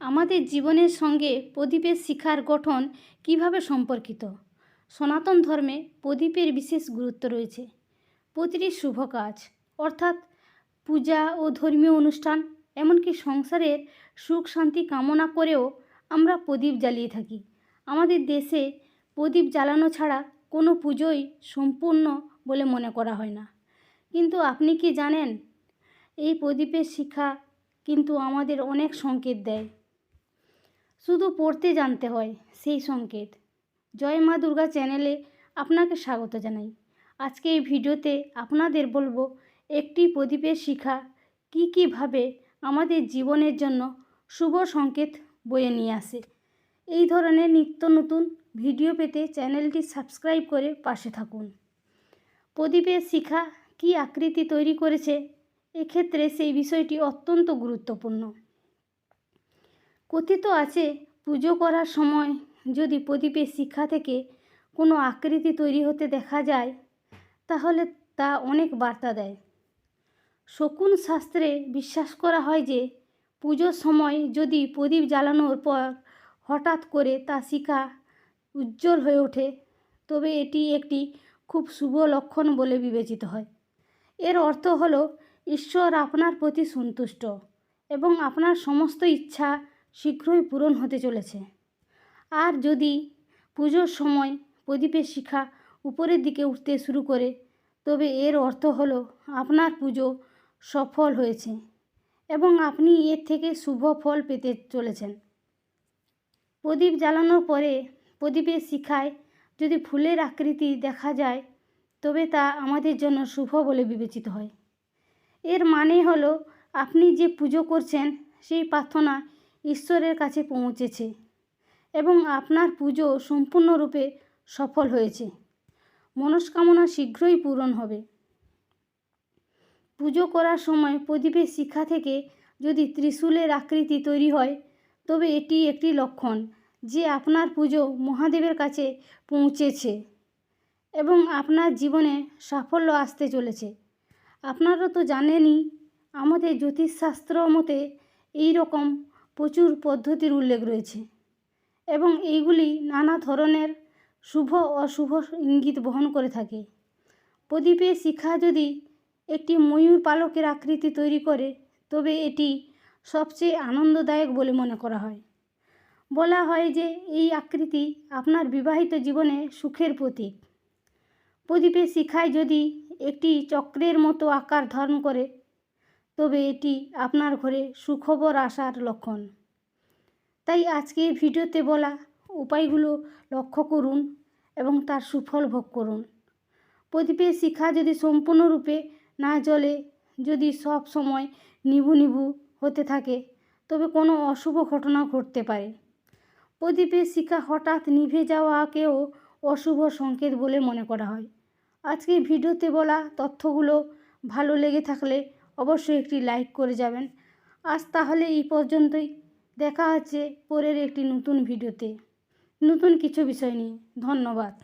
আমাদের জীবনের সঙ্গে প্রদীপের শিখার গঠন কীভাবে সম্পর্কিত? সনাতন ধর্মে প্রদীপের বিশেষ গুরুত্ব রয়েছে। প্রতিটি শুভ কাজ, অর্থাৎ পূজা ও ধর্মীয় অনুষ্ঠান, এমনকি সংসারের সুখ শান্তি কামনা করেও আমরা প্রদীপ জ্বালিয়ে থাকি। আমাদের দেশে প্রদীপ জ্বালানো ছাড়া কোনো পুজোই সম্পূর্ণ বলে মনে করা হয় না। কিন্তু আপনি কি জানেন, এই প্রদীপের শিখা কিন্তু আমাদের অনেক সংকেত দেয়। শুধু পড়তে জানতে হয়, সেই সংকেত। জয় মা দুর্গা চ্যানেলে আপনাকে স্বাগত জানাই। আজকে এই ভিডিওতে আপনাদের বলব, একটি প্রদীপের শিখা কী কীভাবে আমাদের জীবনের জন্য শুভ সংকেত বয়ে নিয়ে আসে। এই ধরনের নিত্য নতুন ভিডিও পেতে চ্যানেলটি সাবস্ক্রাইব করে পাশে থাকুন। প্রদীপের শিখা কী আকৃতি তৈরি করেছে? এক্ষেত্রে সেই বিষয়টি অত্যন্ত গুরুত্বপূর্ণ। কথিত আছে, পুজো করার সময় যদি প্রদীপের শিক্ষা থেকে কোনো আকৃতি তৈরি হতে দেখা যায়, তাহলে তা অনেক বার্তা দেয়। শকুন শাস্ত্রে বিশ্বাস করা হয় যে, পুজোর সময় যদি প্রদীপ জ্বালানোর পর হঠাৎ করে তা শিখা উজ্জ্বল হয়ে ওঠে, তবে এটি একটি খুব শুভ লক্ষণ বলে বিবেচিত হয়। এর অর্থ হলো, ঈশ্বর আপনার প্রতি সন্তুষ্ট এবং আপনার সমস্ত ইচ্ছা শীঘ্রই পূরণ হতে চলেছে। আর যদি পুজোর সময় প্রদীপের শিখা উপরের দিকে উঠতে শুরু করে, তবে এর অর্থ হলো আপনার পুজো সফল হয়েছে এবং আপনি এর থেকে শুভ ফল পেতে চলেছেন। প্রদীপ জ্বালানোর পরে প্রদীপের শিখায় যদি ফুলের আকৃতি দেখা যায়, তবে তা আমাদের জন্য শুভ বলে বিবেচিত হয়। এর মানে হলো আপনি যে পুজো করছেন, সেই প্রার্থনা ঈশ্বরের কাছে পৌঁছেছে এবং আপনার পুজো সম্পূর্ণরূপে সফল হয়েছে। মনস্কামনা শীঘ্রই পূরণ হবে। পুজো করার সময় প্রদীপের শিখা থেকে যদি ত্রিশূলের আকৃতি তৈরি হয়, তবে এটি একটি লক্ষণ যে আপনার পুজো মহাদেবের কাছে পৌঁছেছে এবং আপনার জীবনে সাফল্য আসতে চলেছে। আপনারা তো জানেনই, আমাদের জ্যোতিষশাস্ত্র মতে এই রকম প্রচুর পদ্ধতির উল্লেখ রয়েছে এবং এইগুলি নানা ধরনের শুভ অশুভ ইঙ্গিত বহন করে থাকে। প্রদীপের শিখা যদি একটি ময়ূর পালকের আকৃতি তৈরি করে, তবে এটি সবচেয়ে আনন্দদায়ক বলে মনে করা হয়। বলা হয় যে এই আকৃতি আপনার বিবাহিত জীবনে সুখের প্রতীক। প্রদীপের শিখায় যদি একটি চক্রের মতো আকার ধারণ করে তবে এটি আপনার ঘরে সুখবর আসার লক্ষণ। তাই আজকে ভিডিওতে বলা উপায়গুলো লক্ষ্য করুন এবং তার সুফল ভোগ করুন। প্রদীপের শিখা যদি সম্পূর্ণরূপে না জ্বলে, যদি সব সময় নিবু নিভু হতে থাকে, তবে কোনো অশুভ ঘটনা ঘটতে পারে। প্রদীপের শিখা হঠাৎ নিভে যাওয়াকেও অশুভ সংকেত বলে মনে করা হয়। আজকে ভিডিওতে বলা তথ্যগুলো ভালো লেগে থাকলে অবশ্যই একটি লাইক করে যাবেন। আজ তাহলে এই পর্যন্তই। দেখা হচ্ছে পরের একটি নতুন ভিডিওতে নতুন কিছু বিষয় নিয়ে। ধন্যবাদ।